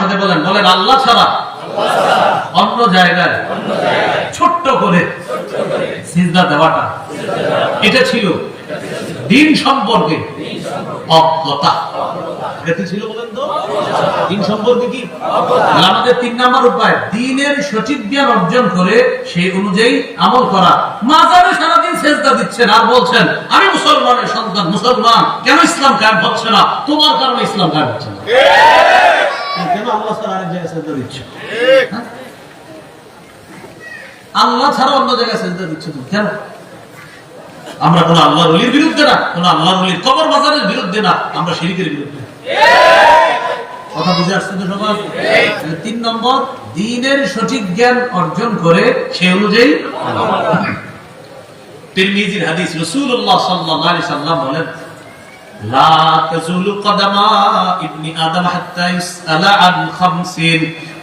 সাথে বলেন বলেন আল্লাহ ছাড়া অন্য জায়গায় ছোট্ট করে সিজদা দেওয়াটা এটা ছিল দিন সম্পর্কে অজ্ঞতা। এটা ছিল বলেন তো? দিন সম্পর্কে কি? আমাদের তিন নাম্বার উপায়, দিনের সঠিক জ্ঞান অর্জন করে সেই অনুযায়ী আমল করা। মাজারে সারাদিন সেজদা দিচ্ছেন আর বলছেন, আমি মুসলমানের সন্তান, মুসলমান, কেন ইসলাম কায়েম হচ্ছে না? তোমার কারণে ইসলাম কায়েম হচ্ছে না? কেন আল্লাহ ছাড়া আরেক জায়গায় সেজদা দিচ্ছ? হ্যাঁ? আল্লাহ ছাড়া অন্য জায়গায় সেজদা দিচ্ছ তুমি কেন? আমরা কোন আল্লাহ রলির বিরুদ্ধে না কোন আল্লাহ রলির কবর বাজারের বিরুদ্ধে না আমরা শিরিকের বিরুদ্ধে। কথা বুঝে আসছে তো সবার তিন নম্বর দিনের সঠিক জ্ঞান অর্জন করে সে অনুযায়ী তিরমিজির হাদিস রাসূলুল্লাহ সাল্লাল্লাহু আলাইহি সাল্লাম বলেন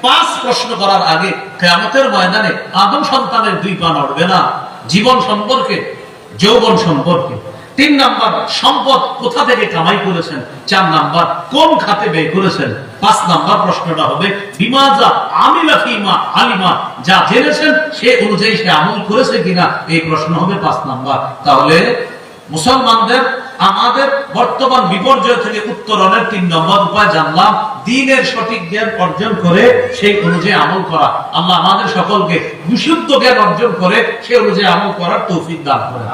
পাঁচ প্রশ্ন করার আগে কিয়ামতের ময়দানে আদম সন্তানের দুই পা নড়বে না। জীবন সম্পর্কে, যৌবন সম্পর্কে। তিন নাম্বার, সম্পদ কোথা থেকে কামাই করেছেন? চার নাম্বার, কোন খাতে ব্যয় করেছেন? পাঁচ নাম্বার প্রশ্নটা হবে, বিমাজা আমিলা ফিমা আলিমা, যা জেনেছেন সে অনুযায়ী সে আমল করেছে কিনা? এই প্রশ্ন হবে পাঁচ নাম্বার। তাহলে মুসলমানদের আমাদের বর্তমান বিপর্যয় থেকে উত্তরণের তিন নম্বর উপায় জানলাম। দিনের সঠিক জ্ঞান অর্জন করে সেই অনুযায়ী আমল করা। আল্লাহ আমাদের সকলকে বিশুদ্ধ জ্ঞান অর্জন করে সেই অনুযায়ী আমল করার তৌফিক দান করে।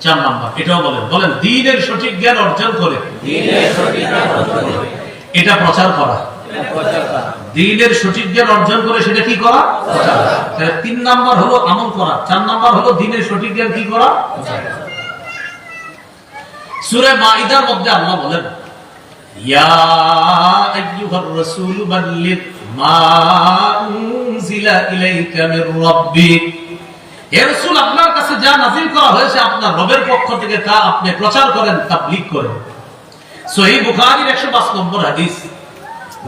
চার নাম্বার এটাও বলেন। বলেন দিনের সঠিক জ্ঞান অর্জন করে। এটা প্রচার করা। দিনের সঠিক জ্ঞান অর্জন করে সেটা কি করা? প্রচার করা। তাহলে তিন নাম্বার হলো আমল করা। চার নাম্বার হলো দিনের সঠিক জ্ঞান কি করা? প্রচার করা। সূরা মাইদার মধ্যে আল্লাহ বলেন আইয়ুহার রাসূল, বাল্লিগ মা উনজিলা ইলাইকা মির রাব্বিক হে রাসূল, আপনার কাছে যা নাযিল করা হয়েছে আপনার রবের পক্ষ থেকে তা আপনি প্রচার করেন, তাবলীগ করেন। সহিহ বুখারীর 105 নম্বর হাদিস।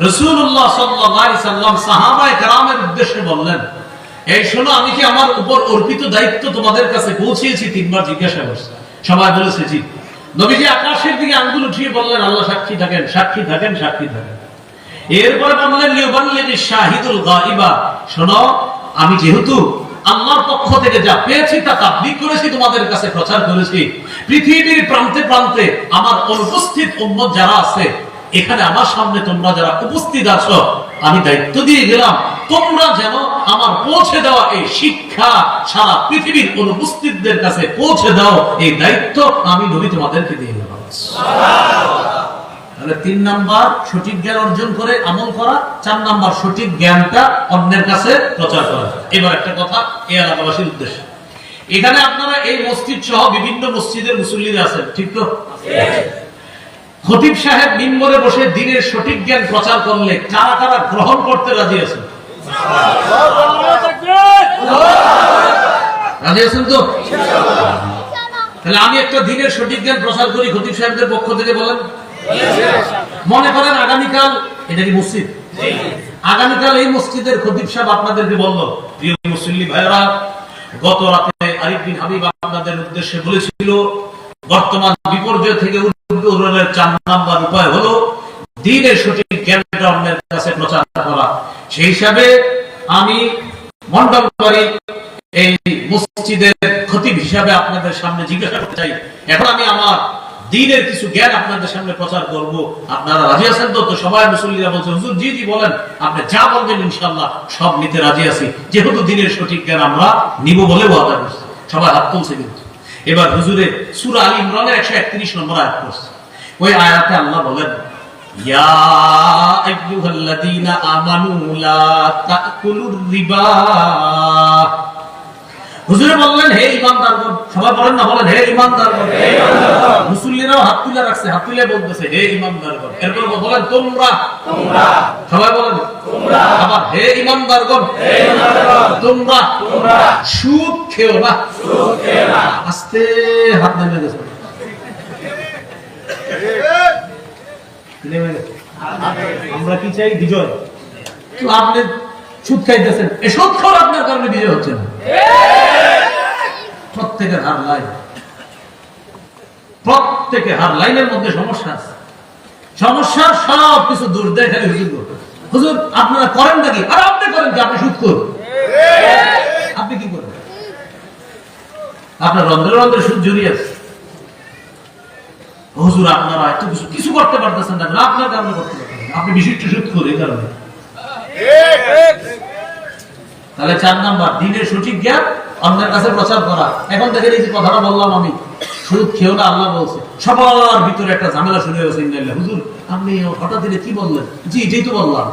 রাসূলুল্লাহ সাল্লাল্লাহু আলাইহি সাল্লাম সাহাবায়ে কেরামের উদ্দেশ্যে বললেন, এই শোনো, আমি কি আমার উপর অর্পিত দায়িত্ব তোমাদের কাছে পৌঁছিয়েছি? তিনবার জিজ্ঞাসা করছে। সবাই বলেছে, জি। নবীজি আকাশের দিকে আঙ্গুল উঠিয়ে বললেন, আল্লাহ সাক্ষী থাকেন সাক্ষী থাকেন সাক্ষী থাকেন। এরপরে বললেন বললেন শাহিদুল গাইবা শোনো, আমি যেহেতু আল্লাহর পক্ষ থেকে যা পেয়েছি তা তাবলিক করেছি, তোমাদের কাছে প্রচার করেছি, পৃথিবীর প্রান্তে প্রান্তে আমার অনুপস্থিত উম্মত যারা আছে এখানে আমার সামনে তোমরা যারা উপস্থিত আছো, আমি দায়িত্ব দিয়ে গেলাম, তোমরা যেন আমার পৌঁছে দেওয়া এই শিক্ষা সারা পৃথিবীর অনুপস্থিতদের কাছে পৌঁছে দাও, এই দায়িত্ব আমি নবী তোমাদেরকে দিয়ে গেলাম। তাহলে তিন নাম্বার, সঠিক জ্ঞান অর্জন করে আমল করা, চার নাম্বার, সঠিক জ্ঞানটা অন্যের কাছে প্রচার করা। এবার একটা কথা এই এলাকাবাসীর উদ্দেশ্যে। এখানে আপনারা এই মসজিদ সহ বিভিন্ন মসজিদের মুসল্লিরা আছেন, ঠিক তো? খতিব সাহেব মিম্বরে বসে দিনের সঠিক জ্ঞান প্রচার করলে কারা কারা গ্রহণ করতে রাজি আছেন? রাজি আছেন তো? তাহলে আমি একটা দিনের সঠিক জ্ঞান প্রচার করি খতিব সাহেবদের পক্ষ থেকে বলেন। মনে করেন আগামীকাল, এটা কি মসজিদ? আগামীকাল এই মসজিদের খতিব সাহেব আপনাদেরকে বলল, প্রিয় গত রাতে আরিফ বিন হাবিব আপনাদের উদ্দেশ্যে বলেছিল, বর্তমান বিপর্যয় থেকে চার নাম্বার উপায় হলো দিনের সঠিক জ্ঞানটা অন্যের কাছে প্রচার করা। সেই হিসাবে আমি এই মসজিদের খতিব হিসাবে আপনাদের সামনে জিজ্ঞাসা করতে চাই। এখন আমি আমার দিনের কিছু জ্ঞান আপনাদের সামনে প্রচার করব। আপনারা রাজি আছেন তো? সবাই মুসল্লিরা বলছেন হুজুর, জি জি, বলেন। আপনি যা বলবেন ইনশাল্লাহ সব নিতে রাজি আছি। যেহেতু দিনের সঠিক জ্ঞান আমরা নিব বলে ওয়াদা করছি। সবাই হাত তুলছে কিন্তু। এবার হুজুরে সূরা আলী ইমরানের 131 নম্বর আয়াত পড়ছে। ওই আয়াতে আল্লাহ বলেন ইয়া আইয়ুহাল্লাযীনা আমানু লা তাকুলুর রিবা। হুজুরে বললেন হে ইমানদারগণ সবাই বলেন না বলেন হে ইমানদারগণ মুসল্লিরাও হাত তুলে রাখছে হাত তুলে বলতেছে হে ইমানদারগণ এরপর বলেন তোমরা। সবাই বলেন আবার হে ইমানদারগণ তোমরা। সুদ খেও না। আস্তে হাত নেমে গেছে নেমে গেছে। আমরা কি চাই? বিজয়। আপনি সুদ খাইতেছেন। এই সুদ খাওয়ার আপনার কারণে বিজয় হচ্ছে না। প্রত্যেকের হার লাইন প্রত্যেকে হার লাইনের মধ্যে সমস্যা আছে। সমস্যার সব কিছু দূর দেয় খালি হুজুর হুজুর আপনারা করেন নাকি? আর আপনি করেন কি? আপনি সুদ করুন আপনি কি করেন? আপনার রন্ধ্রে রন্ধ্রে সুদ জড়িয়ে আছে। হুজুর আপনারা এত কিছু কিছু করতে পারতেছেন না আপনার কারণে করতে পারতেছেন না। আপনি বিশিষ্ট সুদ করে এই কারণে তাহলে চার নাম্বার দিনের সঠিক জ্ঞান অন্যের কাছে প্রচার করা। এখন দেখেন এই যে কথাটা বললাম আমি। সুদ খেয়েও না আল্লাহ বলছে সবার ভিতরে একটা ঝামেলা শুরু হয়েছে ইন্নাল্লাহ। হুজুর আপনি হঠাৎ দিনে কি বললেন? জি এটাই তো বললাম।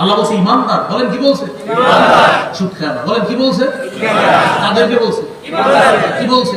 আল্লাহ বলছে ইমানদার। বলেন কি বলছে? সুদ খায় না। বলেন কি বলছে? তাদেরকে বলছে? কি বলছে?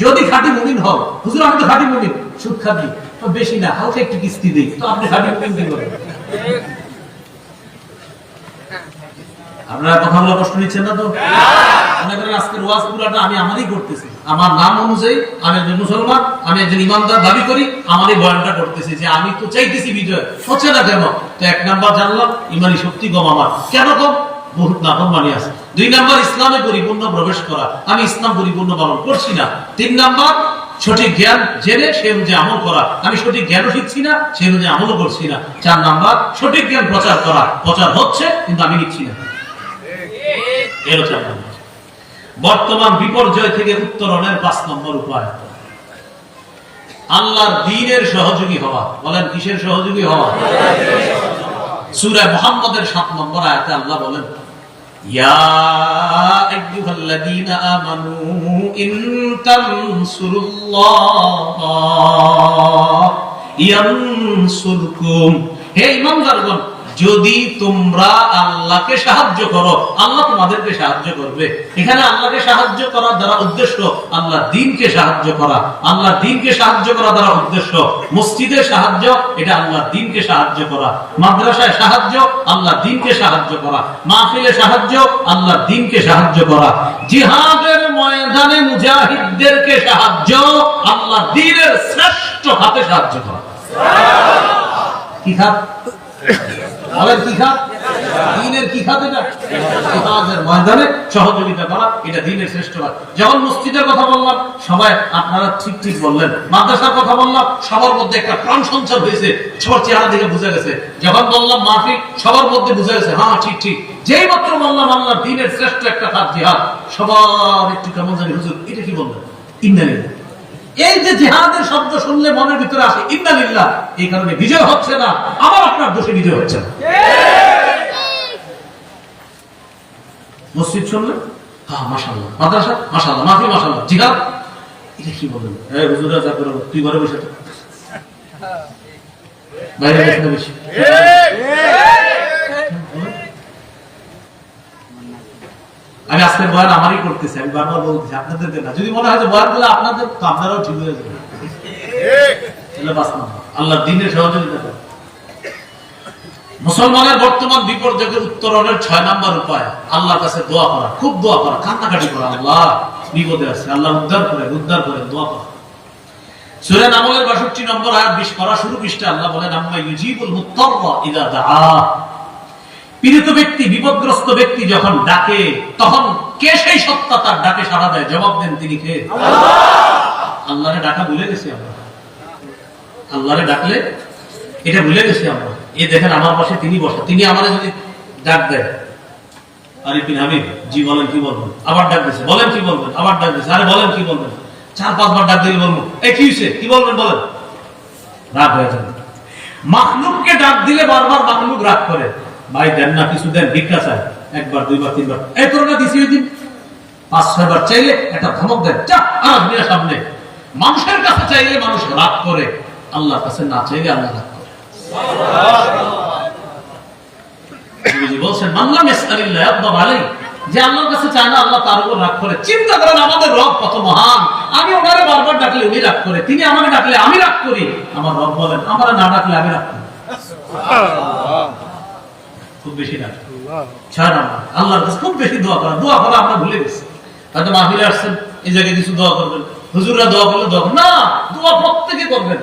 যদি খাঁটি মুমিন হও, হুজুর, আমি তো খাঁটি মুমিন, সুদ খাবি, তো বেশি না হালকা একটু কিস্তি দিই তো আপনি খাঁটি মুমিন কি আপনারা কথাগুলো কষ্ট নিচ্ছেন না তো? মনে আজকের ওয়াজ পুরাটা আমি আমারই করতেছি। আমার নাম অনুযায়ী, আমি একজন মুসলমান, আমি একজন ইমানদার দাবি করি, আমারই বয়ানটা করতেছি যে আমি তো চাইতেছি বিজয়, হচ্ছে না কেন? তো এক নাম্বার জানলাম, ইমানি শক্তি কম আমার। কেন কম? বহুত আছে। দুই নাম্বার ইসলামে পরিপূর্ণ প্রবেশ করা। আমি ইসলাম পরিপূর্ণ পালন করছি না। তিন নাম্বার, সঠিক জ্ঞান জেনে সে অনুযায়ী আমল করা। আমি সঠিক জ্ঞানও শিখছি না, সে অনুযায়ী আমলও করছি না। চার নাম্বার, সঠিক জ্ঞান প্রচার করা। প্রচার হচ্ছে, কিন্তু আমি নিচ্ছি না। বর্তমান বিপর্যয় থেকে উত্তরণের পাঁচ নম্বর উপায়। আল্লাহর দিনের সহযোগী হওয়া। বলেন, কিসের সহযোগী হওয়া? সূরা মুহাম্মদের সাত নম্বর আয়াতে আল্লাহ বলেন ইয়া آمنوا إن ইন الله ينصركم হে ঈমানদারগণ যদি তোমরা আল্লাহকে সাহায্য করো, আল্লাহ তোমাদেরকে সাহায্য করবে। এখানে আল্লাহকে সাহায্য করার দ্বারা উদ্দেশ্য আল্লাহ দিনকে সাহায্য করা। আল্লাহ দিনকে সাহায্য করা দ্বারা উদ্দেশ্য মসজিদে সাহায্য, এটা আল্লাহ দিনকে সাহায্য করা। মাদ্রাসায় সাহায্য, আল্লাহ দিনকে সাহায্য করা। মাহফিলে সাহায্য, আল্লাহ দিনকে সাহায্য করা। জিহাদের ময়দানে মুজাহিদদেরকে সাহায্য, আল্লাহ দিনের শ্রেষ্ঠ হাতে সাহায্য করা। কি খাত? বলেন কি খাত দিনের কি খাত এটা? জিহাদের ময়দানে সহযোগিতা করা, এটা দিনের শ্রেষ্ঠ কাজ। যখন মসজিদের কথা বললাম, সবাই আপনারা ঠিক ঠিক বললেন। মাদ্রাসার কথা বললাম, সবার মধ্যে একটা প্রাণ সঞ্চার হয়েছে, সবার চেহারা দেখে বুঝে গেছে। যখন বললাম, মাহফিল সবার মধ্যে বুঝে গেছে হ্যাঁ ঠিক ঠিক। যেই মাত্র বললাম, আল্লাহ দিনের শ্রেষ্ঠ একটা কাজ জিহাদ। সবার একটু কেমন জানি, হুজুর, এটা কি বললেন? ইন্দানিল্লাহ এই যে জিহাদের শব্দ শুনলে মনের ভিতরে আসে ইন্দালিল্লাহ এই কারণে বিজয় হচ্ছে না, আবার আপনার দোষে বিজয় হচ্ছে না। মসজিদ শুনলে হ্যাঁ মাশাল্লাহ মাদ্রাসা মাশাল্লাহ মাফি মাশাল্লাহ জিহাদ। এটা কি বলবেন হ্যাঁ হুজুরা, যা করো, তুই ঘরে বসে। বাইরে বসে বেশি। আমি আজকে বয়ান আমারই করতেছি, আমি বারবার বলতেছি, আপনাদেরকে না। যদি মনে হয় যে বয়ানগুলো আপনাদের, তো আপনারাও ঠিক হয়ে যাবে। আল্লাহ দিনের সহযোগিতা মুসলমানের বর্তমান বিপর্যয়ের উত্তরণের ছয় নাম্বার উপায়, আল্লাহর কাছে দোয়া করা, খুব দোয়া করা, কান্নাকাটি করা। আল্লাহ বিপদে আছে, আল্লাহ উদ্ধার করে উদ্ধার করে, দোয়া করা। সূরা নামলের 62 নম্বর আয়াত 20 করা শুরু পৃষ্ঠা আল্লাহ বলেন, আম্মা ইউজিবুল মুত্তাররা ইযা দাআ। পীড়িত ব্যক্তি, বিপদগ্রস্ত ব্যক্তি যখন ডাকে, তখন কে সেই সত্তা তার ডাকে সাড়া দেয়? জবাব দেন তিনি কে? আল্লাহরে ডাকা ভুলে গেছি আমরা। আল্লাহরে ডাকলে এটা ভুলে গেছি আমরা। এই দেখেন আমার পাশে তিনি বসে। তিনি আমারে যদি ডাক দেয়, আরে বিন হাবিব জি, বলেন কি বলবেন? আবার ডাক দিছে। বলেন কি বলবেন? আবার ডাক দিছে। আরে বলেন কি বলবেন? চার, পাঁচবার ডাক দিলে বলব এই কি হয়েছে কি বলবেন বলেন? রাগ হয়ে যাবে। মাখলুককে ডাক দিলে বারবার মাখলুক রাগ করে। ভাই, দেন না কিছু, দেন, ভিক্ষা চায় একবার, দুইবার, তিনবার। এই তোর না দিছি ওই দিন। পাঁচ, ছয়বার চাইলে একটা ধমক দেন। চা আর সামনে। মানুষের কাছে চাইলে মানুষ রাগ করে। আল্লাহর কাছে না চাইলে আল্লাহ রাগ করে। বলছেন যে আল্লাহর কাছে চায় না, আল্লাহ তার উপর রাগ করে। চিন্তা করেন, আমাদের রব কত মহান। আমি ওনারে বারবার ডাকলে উনি রাগ করে। তিনি আমাকে ডাকলে আমি রাগ করি। আমার রব বলেন, আমার না ডাকলে আমি রাগ করি। খুব বেশি না। আল্লাহর কাছে খুব বেশি দোয়া করা। দোয়া করা আমরা ভুলে গেছি। হয়তো মাহফিলে আসছেন এই জায়গায় কিছু দোয়া করবেন। হুজুররা দোয়া করলে দোয়া না দোয়া প্রত্যেকে করবেন।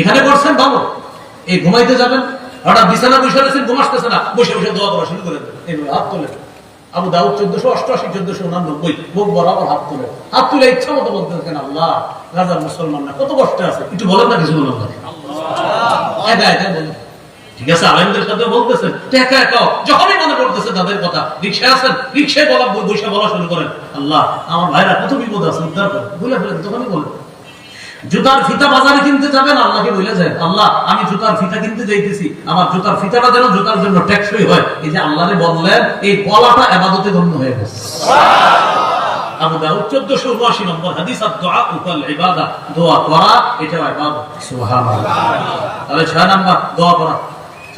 এখানে করছেন ভালো। এই ঘুমাইতে যাবেন। হঠাৎ বিছানা বসে রয়েছেন ঘুমাসতেছে না। বসে বসে দোয়া করা শুরু করে এইভাবে হাত তোলেন। আবু দাউদ চোদ্দশো অষ্টআশি চোদ্দশো উনানব্বই বুক বরাবর হাত তুলে হাত তুলে ইচ্ছা মতো বলতে থাকেন আল্লাহ গাজার মুসলমান না কত কষ্ট আছে। একটু বলেন না কিছু বলেন না। একা একা বলেন। জুতার ফিতা বাজারে কিনতে যাবেন আল্লাহকে বলে যায়, আল্লাহ, আমি জুতার ফিতা কিনতে যাইতেছি, আমার জুতার ফিতাটা যেন জুতার জন্য টেকসই হয়, এই যে আল্লাহরে বললেন, এই বলাটা এবাদতে গণ্য হয়ে গেছে। আবু দাউদ 1479 নম্বর হাদিস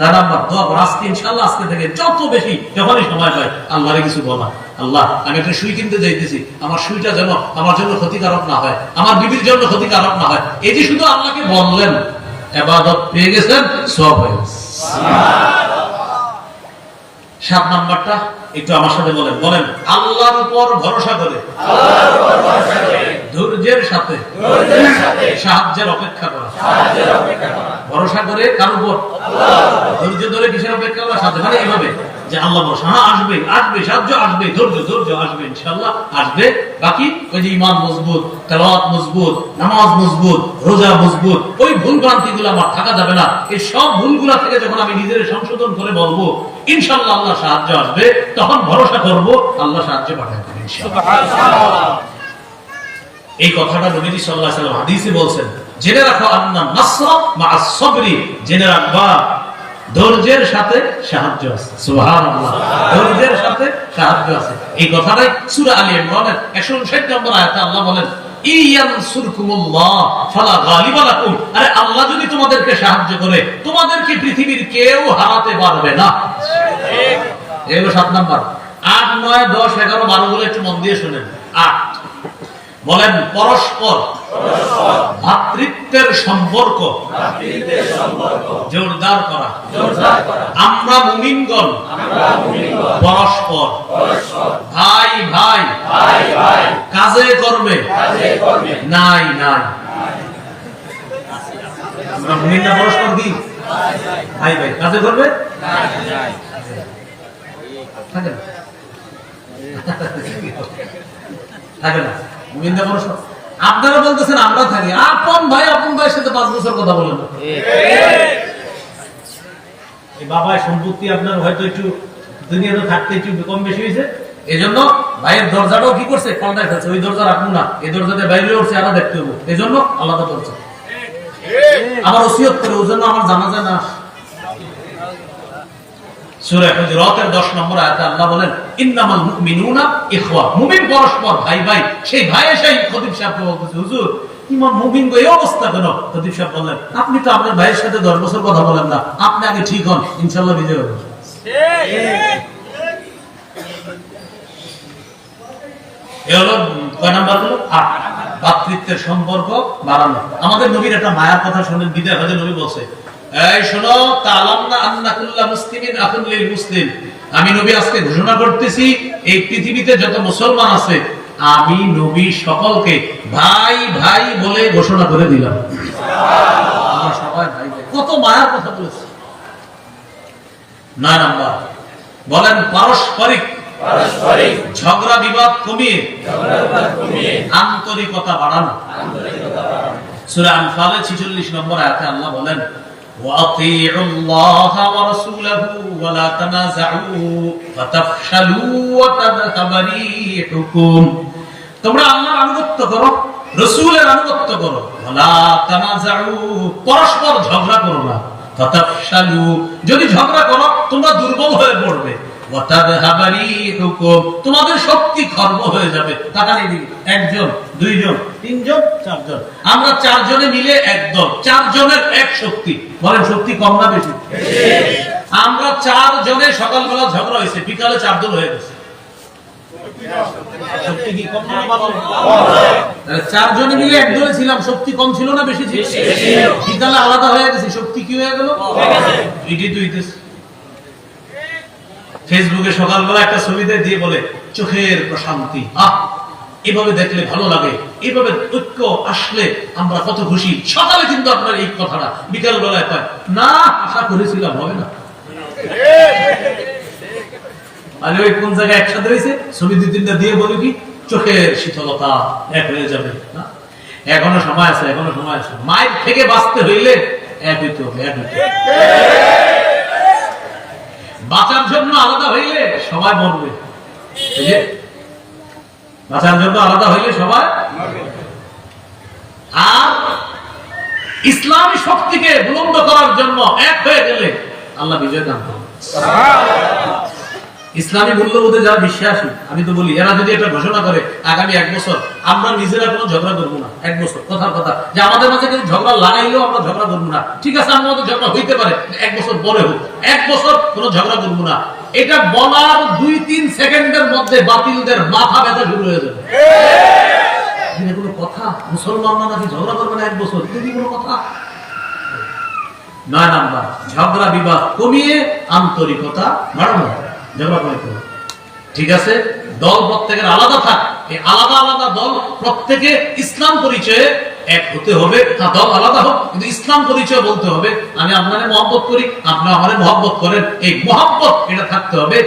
ছয় নাম্বার দোয়া করা। আজকে ইনশাআল্লাহ আজকে থেকে যত বেশি যখনই সময় পায় আল্লাহরে কিছু বলা আল্লাহ আমি একটা সুই কিনতে যাইতেছি। আমার সুইটা যেন আমার জন্য ক্ষতিকারক না হয় আমার বিবির জন্য ক্ষতিকারক না হয়। এই যে শুধু আল্লাহকে বললেন এবাদত পেয়ে গেছেন সব হয়ে সাত নাম্বারটা একটু আমার সাথে বলেন। বলেন আল্লাহর উপর ভরসা করে। ধৈর্যের সাথে। সাহায্যের অপেক্ষা করা। ভরসা করে কার উপর? ধৈর্য ধরে কিসের অপেক্ষা? করা। সাথে মানে এইভাবে যে আল্লাহ ভরসা হ্যাঁ আসবে আসবে সাহায্য আসবে ধৈর্য ধৈর্য আসবে ইনশাল্লাহ আসবে। বাকি ওই যে ইমান মজবুত তেলাওয়াত মজবুত নামাজ মজবুত রোজা মজবুত ওই ভুল ভ্রান্তি গুলো আমার থাকা যাবে না। এই সব ভুলগুলা থেকে যখন আমি নিজের সংশোধন করে বলব ইনশাল্লাহ আল্লাহ সাহায্য আসবে তখন ভরসা করব আল্লাহ সাহায্য পাঠাবে ইনশাআল্লাহ। এই কথাটা নবীজি সাল্লাল্লাহু আলাইহি ওয়াসাল্লাম হাদিসে বলছেন। জেনে রাখো আন্না নাসর জেনে রাখবা ধৈর্যের সাথে সাহায্য আছে। সুবহানাল্লাহ। ধৈর্যের সাথে সাহায্য আছে। এই কথাটাই সূরা আলী ইমরানের 159 নম্বর আয়াতে আল্লাহ বলেন আরে আল্লাহ যদি তোমাদেরকে সাহায্য করে তোমাদেরকে পৃথিবীর কেউ হারাতে পারবে না। এগুলো সাত নাম্বার। আট নয় দশ এগারো বারো বলে একটু মন দিয়ে শুনেন। আট বলেন পরস্পর। ভাতৃত্বের সম্পর্ক। জোরদার করা। আমরা মুমিনগণ। পরস্পর। ভাই ভাই। কাজে কর্মে। নাই নাই। আমরা মুমিনরা পরস্পর কি? ভাই ভাই। কাজে করবে থাকে না। থাকে না। আপনারা বলতেছেন আমরা থাকি আপন ভাই আপন ভাইয়ের সাথে পাঁচ বছর কথা বলেন। এই বাবার সম্পত্তি আপনার হয়তো একটু দুনিয়াতে থাকতে একটু কম বেশি হয়েছে। এই জন্য ভাইয়ের দরজাটাও কি করছে? পাল্টায় ফেলছে। ওই দরজা রাখুন না। এই দরজাতে বাইরে উঠছে আরও দেখতে হব এই জন্য আলাদা করছে আমার ওসিয়ত করে ওই জন্য আমার জানা যায় না সূরা হুজুরাতের 10 নম্বর আয়াতে আল্লাহ বলেন, ইন্নামাল মুমিনুনা ইখওয়া। মুমিন পরস্পর ভাই ভাই। সেই ভাই এসে খতিব সাহেবকে বলতেছে, হুজুর, ইমাম মুমিন এই অবস্থা কেন? খতিব সাহেব বললেন, আপনি তো আপনার ভাইয়ের সাথে 10 বছর কথা বলেন না। আপনি আগে ঠিক হন, ইনশাআল্লাহ বিজয় হবে এ হলো কয় নাম্বার হলো? আট। ভাতৃত্বের সম্পর্ক বাড়ানো। আমাদের নবীর একটা মায়ার কথা শুনেন বিদায় হজে নবী বলছে এই শোনো তালামনা আন্নাকুল্লাহ মুসলিমিন আকুল মুসলিম। আমি নবী আজকে ঘোষণা করতেছি এই পৃথিবীতে যত মুসলমান আছে আমি নবী সকলকে ভাই ভাই বলে ঘোষণা করে দিলাম। আমরা সবাই ভাই ভাই। কত মায়ার কথা বলেছে। নয় নাম্বার। বলেন পারস্পরিক ঝগড়া বিবাদ কমিয়ে আন্তরিকতা বাড়ানো। সূরা আনফালে 46 নম্বর আয়াতে আল্লাহ বলেন وأطيعوا الله ورسوله ولا تنازعوا فتفشلوا وتذهب ريحكم তোমরা আল্লাহর আনুগত্য করো রসূলের আনুগত্য করো ওয়ালা তানাজাউ পরস্পর ঝগড়া করো না ফাতাফশালু যদি ঝগড়া করো তোমরা দুর্বল হয়ে পড়বে ওয়াতাদহাবা রিহুকুম তোমাদের শক্তি খর্ব হয়ে যাবে। তাকানি দিবি একজন দুইজন তিনজন চারজন। আমরা চারজনে মিলে একদল চারজনের এক শক্তি। বলেন শক্তি কম না বেশি? আমরা চারজনে সকালবেলা ঝগড়া হয়েছে বিকালে চারজন হয়ে গেছে। শক্তি কি কম না চারজনে মিলে একদলে ছিলাম শক্তি কম ছিল না বেশি ছিল? বিকালে আলাদা হয়ে গেছে শক্তি কি হয়ে গেল? এটি তো হইতেছে ফেসবুকে সকালবেলা একটা ছবি দিয়ে বলে, চোখের প্রশান্তি। আহ, এভাবে দেখলে ভালো লাগে, এভাবে ঐক্য আসলে আমরা কত খুশি। সকালে কিন্তু আপনার এই কথাটা বিকাল বেলায় না, আশা করেছিলাম, হবে না। আরে ওই কোন জায়গায় একসাথে হয়েছে ছবি তিনটা দিয়ে বলি কি, চোখের শীতলতা এক হয়ে যাবে। না? এখনও সময় আছে, এখনও সময় আছে। মায়ের থেকে বাঁচতে হইলে এক হইতে হবে, এক হইতে। বাঁচার জন্য আলাদা হইলে সবাই মরবে। বাঁচার জন্য আলাদা হইলে সবাই আর ইসলামী শক্তিকে বুলন্দ করার জন্য এক হয়ে গেলে আল্লাহ বিজয় দান করবে ইসলামী মূল্যবোধে যারা বিশ্বাসী, আমি তো বলি, এরা যদি এটা ঘোষণা করে, আগামী এক বছর, আমরা নিজেরা কোনো ঝগড়া করব না, এক বছর, কথার কথা। যে আমাদের মাঝে কিন্তু ঝগড়া লাগাইলেও আমরা ঝগড়া করব না। ঠিক আছে আমার মধ্যে ঝগড়া হইতে পারে, এক বছর পরে হোক, এক বছর কোনো ঝগড়া করব না। এটা বলার দুই তিন সেকেন্ডের মধ্যে বাতিলদের মাথা ব্যথা শুরু হয়ে যাবে। কোনো কথা মুসলমানরা নাকি ঝগড়া করবে না এক বছর কি কোনো কথা? নয় নাম্বার, ঝগড়া বিবাদ কমিয়ে আন্তরিকতা বাড়ানো। হবে। ঠিক আছে? দল প্রত্যেকের আলাদা থাক। এই আলাদা আলাদা দল প্রত্যেকে ইসলাম পরিচয়ে এক হতে হবে দল আলাদা হোক। কিন্তু ইসলাম পরিচয় বলতে হবে, আমি আপনারে মহব্বত করি মহব্বত করেন। এই মহব্বত, এটা থাকতে হবে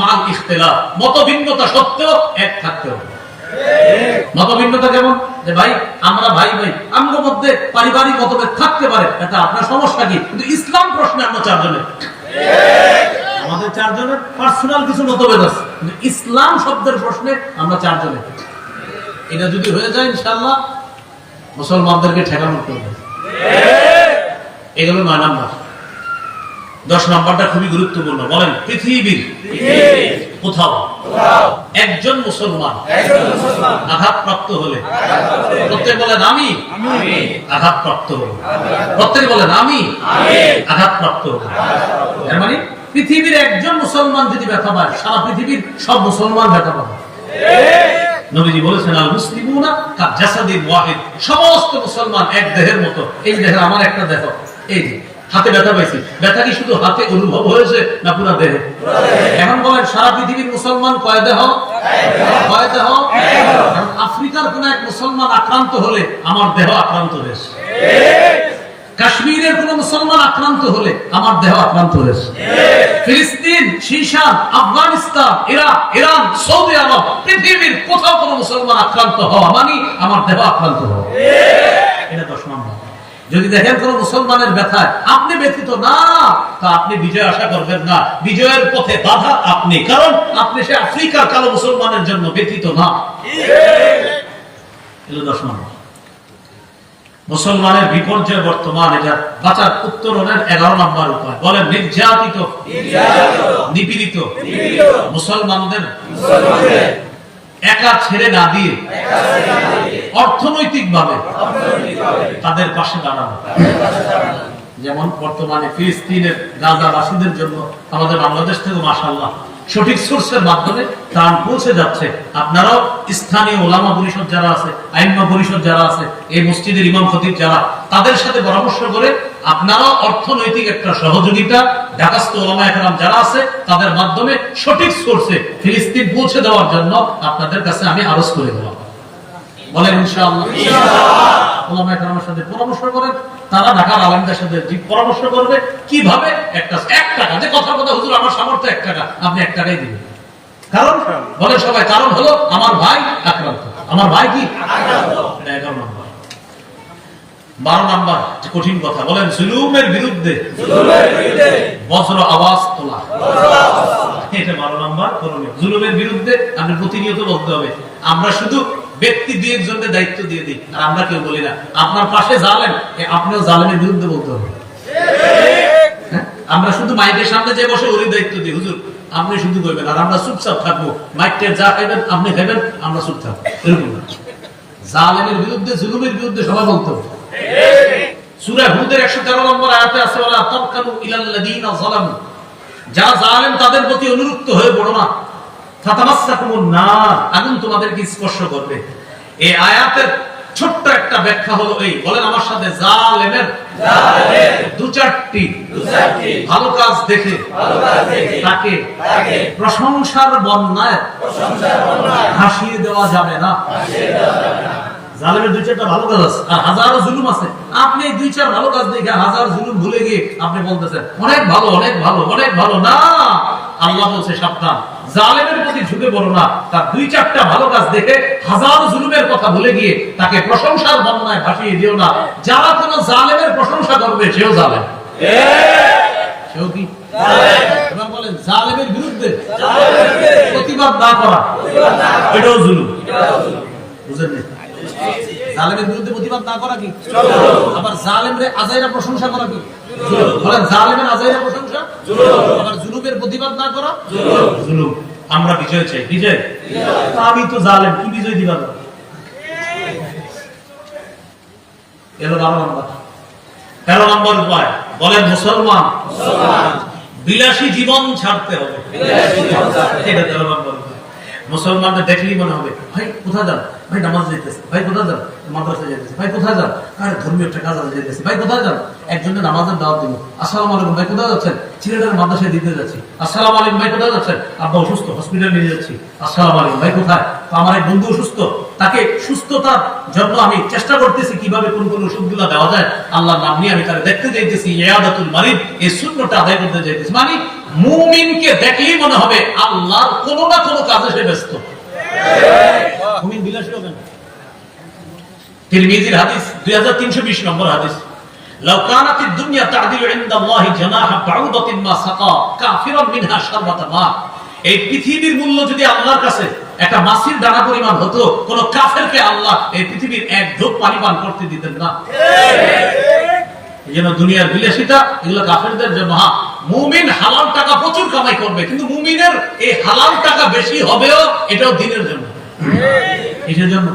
মাল ইখতিলাফ। মত ভিন্নতা সত্ত্বেও এক থাকতে হবে। মতভিন্নতা কেমন? যে ভাই, আমরা ভাই ভাই আমার মধ্যে পারিবারিক মতভেদ থাকতে পারে, এটা আপনার সমস্যা কি? কিন্তু ইসলাম প্রশ্নে আমরা চারজনের আমাদের চারজনের পার্সোনাল কিছু মতভেদ আছে। কিন্তু ইসলাম শব্দের প্রশ্নে আমরা চারজনের এটা যদি হয়ে যায় ইনশাআল্লাহ, মুসলমানদেরকে ঠেকানো করবে এগুলো নয় নাম্বার। দশ নাম্বারটা খুবই গুরুত্বপূর্ণ। বলেন, পৃথিবীর কোথাও একজন মুসলমান আঘাতপ্রাপ্ত হলে প্রত্যেক বলেন, আমি আঘাতপ্রাপ্ত হল প্রত্যেকে বলেন, আমি আঘাতপ্রাপ্ত হল মানে পৃথিবীর একজন মুসলমান যদি ব্যথা পায়, সারা পৃথিবীর সব মুসলমান ব্যথা পাবে। নবীজি বলেছেন ওয়াহিদ। সমস্ত মুসলমান এক দেহের মতো। এই দেহের আমার একটা দেহ। এই যে, হাতে ব্যথা পাইছি। ব্যথা কি শুধু হাতে অনুভব হয়েছে না পুরো দেহে? এখন বলেন, সারা পৃথিবীর মুসলমান কয় দেহ? কয় দেহ? আফ্রিকার কোন এক মুসলমান আক্রান্ত হলে আমার দেহ আক্রান্ত হয়েছে। কাশ্মীরের কোন মুসলমান আক্রান্ত হলে আমার দেহ আক্রান্ত হয়েছে। ফিলিস্তিন শীশান Afghanistan, Iraq, Iran, Saudi Arab, পৃথিবীর কোথাও কোন মুসলমান আক্রান্ত হওয়া মানে আমার দেহ আক্রান্ত হওয়া। এটা দশ নম্বর। যদি দেখেন কোন মুসলমানের ব্যথায় আপনি ব্যথিত না, তা আপনি বিজয় আশা করবেন না। বিজয়ের পথে বাধা আপনি, কারণ আপনি সে আফ্রিকার কালো মুসলমানের জন্য ব্যথিত না। দশ নম্বর। মুসলমানের বিপর্যয় বর্তমান, এটা বাঁচার উত্তরণের এগারো নম্বর উপায়। বলেন, নির্যাতিত, নিপীড়িত, মুসলমানদের একা ছেড়ে না দিয়ে অর্থনৈতিক ভাবে তাদের পাশে দাঁড়ানো। যেমন বর্তমানে ফিলিস্তিনের গাজাবাসীদের জন্য আমাদের বাংলাদেশ থেকে মাসাল্লাহ সঠিক সোর্সের মাধ্যমে ত্রাণ পৌঁছে যাচ্ছে। আপনারাও স্থানীয় ওলামা পরিষদ যারা আছে আইনমা পরিষদ যারা আছে, এই মসজিদের ইমাম খতিব যারা, তাদের সাথে পরামর্শ করে আপনারা অর্থনৈতিক একটা সহযোগিতা ঢাকাস্থ ওলামা একরাম যারা আছে, তাদের মাধ্যমে সঠিক সোর্সে ফিলিস্তিন পৌঁছে দেওয়ার জন্য আপনাদের কাছে আমি আরজ করে দিলাম বলেন ইনশাআল্লাহ। ওলামা একরামের সাথে পরামর্শ করেন তারা ঢাকার আলমদের সাথে পরামর্শ করবে কীভাবে? একটা এক টাকা যে কথা কথা হুজুর আমার সামর্থ্য এক টাকা আপনি এক টাকাই দিবেন। কারণ? বলে সবাই কারণ হলো আমার ভাই আক্রান্ত। আমার ভাই কি? এগারো নম্বর। বারো নাম্বার কঠিন কথা বলেন জুলুমের বিরুদ্ধে বজ্র আওয়াজ তোলা। এটা বারো নাম্বার জুলুমের বিরুদ্ধে আপনি প্রতিনিয়ত বলতে হবে। আমরা শুধু ব্যক্তি দুই একজনকে দায়িত্ব দিয়ে দিই। আর আমরা কেউ বলি না। আপনার পাশে জালেন আপনিও জালেমের বিরুদ্ধে বলতে হবে। হ্যাঁ? আমরা শুধু মাইকের সামনে যে বসে ওরই দায়িত্ব দিই। হুজুর, আপনি শুধু কইবেন আর আমরা চুপচাপ থাকব। মাইকটের যা খাইবেন, আপনি খাইবেন, আমরা চুপ থাকব। এরকম। জালেমের বিরুদ্ধে, জুলুমের বিরুদ্ধে সবাই বলতে সূরা হুদের 113 নম্বর আয়াতে আছে, ওয়ালা তাবকানু ইলাল্লাযীনা যারা জালেম তাদের প্রতি অনুরক্ত হয়ে পড়ো না। আগুন তোমাদেরকে স্পর্শ করবে। এই আয়াতের ছোট্ট একটা ব্যাখ্যা হলো এই। বলেন আমার সাথে জালেমের দু চারটি ভালো কাজ দেখে তাকে প্রশংসার বন্যায় ভাসিয়ে দেওয়া যাবে না। জালেমের দুই চারটা ভালো কাজ আছে। আর হাজারো জুলুম আছে। আপনি দুই চার ভালো কাজ দেখে হাজার জুলুম ভুলে গিয়ে আপনি বলতেছেন অনেক ভালো অনেক ভালো অনেক ভালো। না! আল্লাহ বলছে, সাবধান। জালেমের প্রতি ঝুঁকে পড়ো না। তার দুই চারটা ভালো কাজ দেখে হাজার জুলুমের কথা ভুলে গিয়ে তাকে প্রশংসার বন্যায় ভাসিয়ে দিও না। যারা কোনো জালেমের প্রশংসা করবে, সেও জালেম। সেও কি? বিরুদ্ধে প্রতিবাদ না করা জালেমের বিরুদ্ধে প্রতিবাদ না করা কি? আবার জালেমরে আজাইরা প্রশংসা করা কি? বলেন, জালেমের আজাইরা প্রশংসা আবার জুলুমের প্রতিবাদ না করা? জুলুম। আমরা বিজয় চাই। বিজয়? আমি তো কি বিজয় দিবা না? বারো নম্বর। তেরো নম্বর উপায়। বলেন মুসলমান। বিলাসী জীবন ছাড়তে হবে। এটা তেরো নম্বর মুসলমানদের দেখলেই মনে হবে ভাই কোথায় যান? ভাই নামাজ যেতেছে ভাই কোথায় যান? ভাই, কোথায় যান? ধর্মীয় একটা কাজ আছে ভাই, কোথায় যান? নামাজের দাওয়াত দিব। আসসালামু আলাইকুম, ভাই, কোথায় যাচ্ছেন? ছেলেটার মাদ্রাসায় দিতে যাচ্ছি। আসসালামু আলাইকুম, ভাই, কোথায় যাচ্ছেন? আব্বা অসুস্থ হসপিটালে নিয়ে যাচ্ছি। আসসালামু আলাইকুম, ভাই, কোথায়? আমার এক বন্ধু অসুস্থ। তাকে সুস্থতার জন্য আমি চেষ্টা করতেছি কীভাবে কোন কোন ওষুধগুলো দেওয়া যায়। আল্লাহর নাম নিয়ে আমি তাকে দেখতে যাইতেছি, ইয়াদাতুল মারিদ। এই শূন্যটা আদায় করতে যাইতেছি। মানে মুমিনকে দেখলেই মনে হবে আল্লাহর কোনো না কোনো কাজে সে ব্যস্ত। মুমিন বিলাসী হবে না? তিরমিজির হাদিস 2320 নম্বর হাদিস لو كانت الدنيا تعدل عند الله جناح بعوضة ما سقى كافرا منها شربة ماء এই পৃথিবীর মূল্য যদি আল্লাহর কাছে একটা মাসির দানা পরিমাণ হতো কোন কাফেরকে আল্লাহ এই পৃথিবীর এক ঢোক পানি পান করতে দিতেন না এই জন্য দুনিয়ার বিলাসিতা এগুলো কাফেরদের জন্য হ্যাঁ মুমিন হালাল টাকা প্রচুর কামাই করবে কিন্তু মুমিনের এই হালাল টাকা বেশি হবেও এটাও দিনের জন্য কিসের জন্য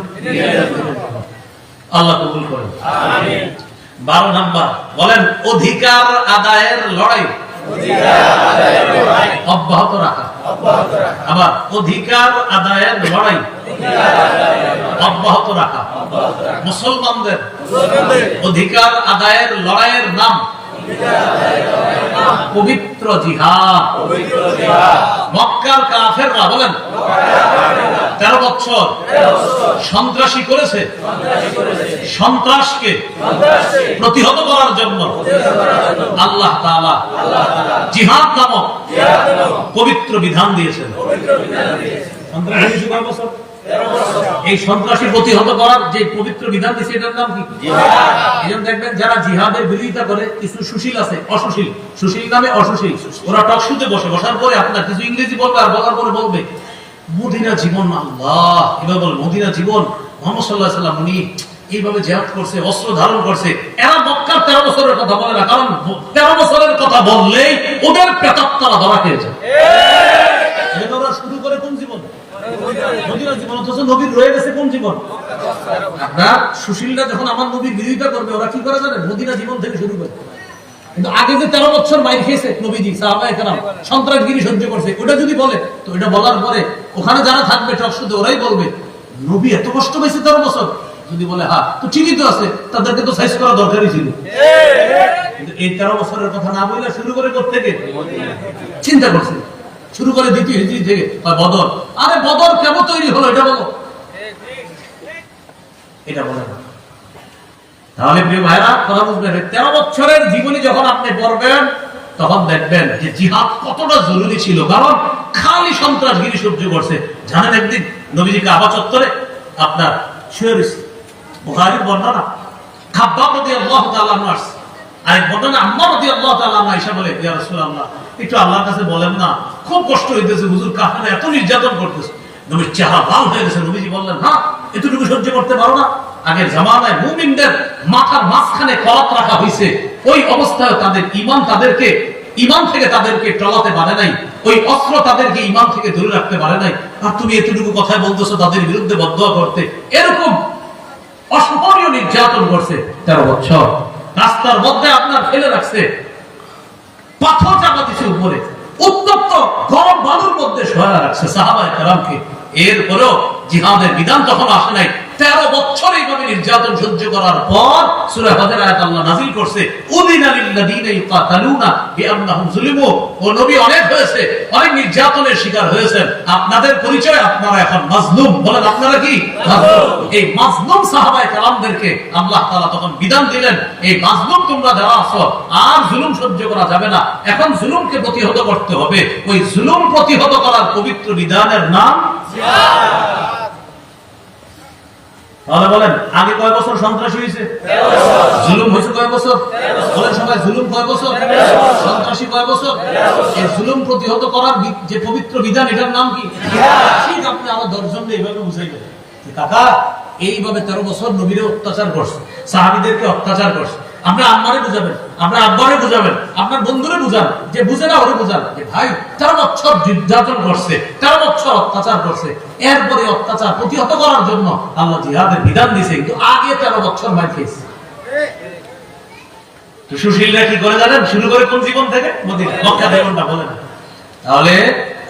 আল্লাহ কবুল করেন। বারো নাম্বার, বলেন, অধিকার আদায়ের লড়াই। অব্যাহত রাখা। আবার, অধিকার আদায়ের লড়াই। অব্যাহত রাখা। মুসলমানদের অধিকার আদায়ের লড়াইয়ের নাম। পবিত্র জিহাদ। মক্কার কাফেররা বলেন তেরো বছর সন্ত্রাসী করেছে সন্ত্রাসকে প্রতিহত করার জন্য আল্লাহ তাআলা জিহাদ নামক পবিত্র বিধান দিয়েছেন। সন্ত্রাসী বছর? এই সন্ত্রাসী প্রতিহত করার যে পবিত্র বিধান দিয়েছে এটার নাম কি? এই জন্য দেখবেন যারা জিহাদের বিরোধিতা করে কিছু সুশীল আছে অসুশীল। সুশীল নামে অসুশীল। ওরা টকশুতে বসে বসার পরে আপনার কিছু ইংরেজি বলবে আর বলার পরে বলবে মদিনা জীবন আল্লাহ। এবার বল মদিনা জীবন মোহাম্মদ সাল্লাহ সাল্লাম উনি এইভাবে জেহাদ করছে অস্ত্র ধারণ করছে। এরা মক্কার তেরো বছরের কথা বলে না কারণ তেরো বছরের কথা বললেই ওদের প্রেতাত্মারা ধরা খেয়ে যায়। এজন্য ওরা শুরু করে কোন জীবন? ওখানে যারা থাকবে, টকশুতে ওরাই বলবে, নবী এত কষ্ট পেয়েছে তেরো বছর? যদি বলে হ্যাঁ তো ঠিকই তো আছে, তাদেরকে তো সাইজ করা দরকারই ছিল। এই তেরো বছরের কথা না বলে শুরু করে থেকে চিন্তা করছে। শুরু করে দ্বিতীয় হিজড়ি থেকে বদর। আরে বদর কেমন তৈরি হলো, এটা বলো। এটা বলে তাহলে প্রিয় ভাইরা, কথা বুঝবেন তেরো বছরের জীবনী যখন আপনি পড়বেন, তখন দেখবেন যে জিহাদ কতটা জরুরি ছিল। কারণ খালি সন্ত্রাসগিরি সহ্য করছে। জানেন একদিন নবীজি কাবা চত্বরে আপনার শুয়ে বুখারীর বর্ণনা। খাব্বাব রাদিয়াল্লাহু তাআলা আনহু আসছে। আর এক ঘটনা আম্মা রাদিয়াল্লাহু তাআলা আনহা এসে বলে, ইয়া রাসূলুল্লাহ, একটু আল্লাহর কাছে বলেন না খুব কষ্ট হইতেছে, হুজুর কাফেররা এত নির্যাতন করতেছে। নবীর চেহারা লাল হয়ে গেছে, নবীজি বললেন হ্যাঁ এতটুকু সহ্য করতে পারো না। আগের জামানায় মুমিনদের মাথার মাঝখানে কলাত রাখা হয়েছে ওই অবস্থায় তাদের ইমান তাদেরকে ইমান থেকে তাদেরকে টলাতে পারে নাই। ওই অস্ত্র তাদেরকে ইমান থেকে দূরে রাখতে পারে নাই। আর তুমি এতটুকু কথাই বলতেছো, তাদের বিরুদ্ধে বদয়া করতে। এরকম অসহনীয় নির্যাতন করছে তেরো বছর। রাস্তার মধ্যে আপনার ফেলে রাখছে। পাথর চাপা দিছে উপরে। উত্তপ্ত গরম বালুর মধ্যে সহায়া রাখছে সাহাবায় কালামকে এরপরেও জিহাদের বিধান তখন আসে নাই। তেরো বছর এইভাবে নির্যাতন সহ্য করার পর সূরা হজের আয়াত আল্লাহ নাযিল করছে এখন আর সহ্য করা যাবে না। এখন জুলুমকে প্রতিহত করতে হবে। ওই জুলুম প্রতিহত করার পবিত্র বিধানের নাম? তাহলে বলেন আগে কয় বছর সন্ত্রাসী হয়েছে? জুলুম হয়েছে কয় বছর? বলেন সবাই জুলুম কয় বছর? সন্ত্রাসী কয় বছর? এই জুলুম প্রতিহত করার যে পবিত্র বিধান এটার নাম কি? ঠিক আপনি আমার দর্শন এইভাবে বুঝাইবেন কাকা এইভাবে তেরো বছর নবীরে অত্যাচার করছে সাহাবিদেরকে অত্যাচার করছে। আপনার আমারে বুঝাবেন। আপনার আব্বারে বুঝাবেন, আপনার বন্ধুরে বুঝান, যে বুঝে না ওরে বুঝান। যে ভাই নির্যাতন করছে অত্যাচার করছে। এরপরে অত্যাচার প্রতিহত করার জন্য আল্লাহ জিহাদের বিধান দিয়েছে, কিন্তু আগে তেরো বছর খেয়েছে। সুশীলরা কি করে জানেন? শুরু করে কোন জীবন থেকে? মক্কা বলেন। তাহলে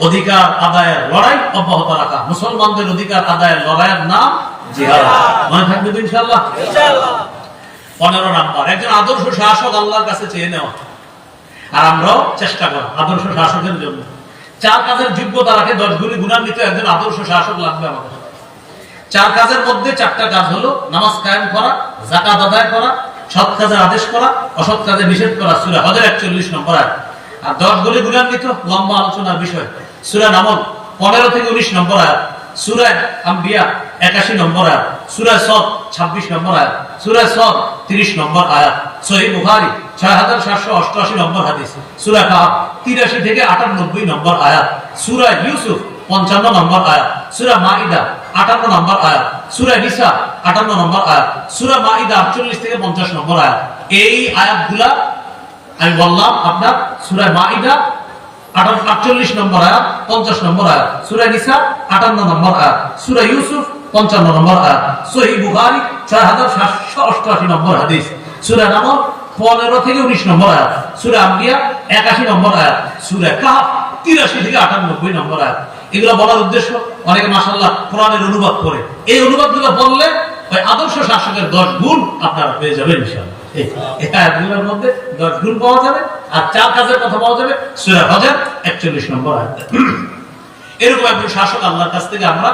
অধিকার আদায়ের লড়াই অব্যাহত রাখা। মুসলমানদের অধিকার আদায়ের লড়াইয়ের নাম জিহাদ। মনে থাকবে তো ইনশাআল্লাহ। পনেরো নাম্বার। একজন আদর্শ শাসক আল্লাহর কাছে চেয়ে নেওয়া। আর আমরাও চেষ্টা করা আদর্শ শাসকের জন্য। চার কাজের যোগ্যতা রাখে দশগুলি গুণান্বিত একজন আদর্শ শাসক লাগবে আমাদের। চার কাজের মধ্যে চারটা কাজ হলো নামাজ কায়েম করা জাকাত আদায় করা, সৎ কাজের আদেশ করা, অসৎ কাজে নিষেধ করা, সুরা হজের একচল্লিশ নম্বর আয়াত। আর দশ গুলি গুণান্বিত লম্বা আলোচনার বিষয়, সুরা নামল পনেরো থেকে উনিশ নম্বর আয়াত। পঞ্চান্ন নম্বর আয়াত, সুরা আটান্ন নম্বর আয়াত, সুরা আটান্ন নম্বর আয়াত, সুরা মাইদা আটচল্লিশ থেকে পঞ্চাশ নম্বর আয়াত। এই আয়াতগুলা আমি বললাম আপনার সুরা মাইদা আটচল্লিশ নম্বর আয়াত, পঞ্চাশ নম্বর আয়াত। সুরা নিসা, আটান্ন নম্বর আয়াত। সুরা ইউসুফ, পঞ্চান্ন নম্বর আয়াত। সহি বুখারি, ছয় হাজার সাতশো অষ্টআশি নম্বর হাদিস। সুরা নামল পনেরো থেকে উনিশ নম্বর আয়াত। সুরা আম্বিয়া, একাশি নম্বর আয়াত। সুরা কাহাফ, তিরাশি থেকে আটানব্বই নম্বর আয়াত। এগুলো বলার উদ্দেশ্য, অনেকে মাসাল্লাহ কোরআনের অনুবাদ করে। এই অনুবাদগুলো বললে ওই আদর্শ শাসকের দশ গুণ আপনারা পেয়ে যাবেন ইনশাআল্লাহ। এই আয়াতগুলোর মধ্যে গুণ পাওয়া যাবে, আর চার কাজের কথা পাওয়া যাবে সুরা হজার একচল্লিশ নম্বর আয়াত। এরকম একজন শাসক আল্লাহর কাছ থেকে আমরা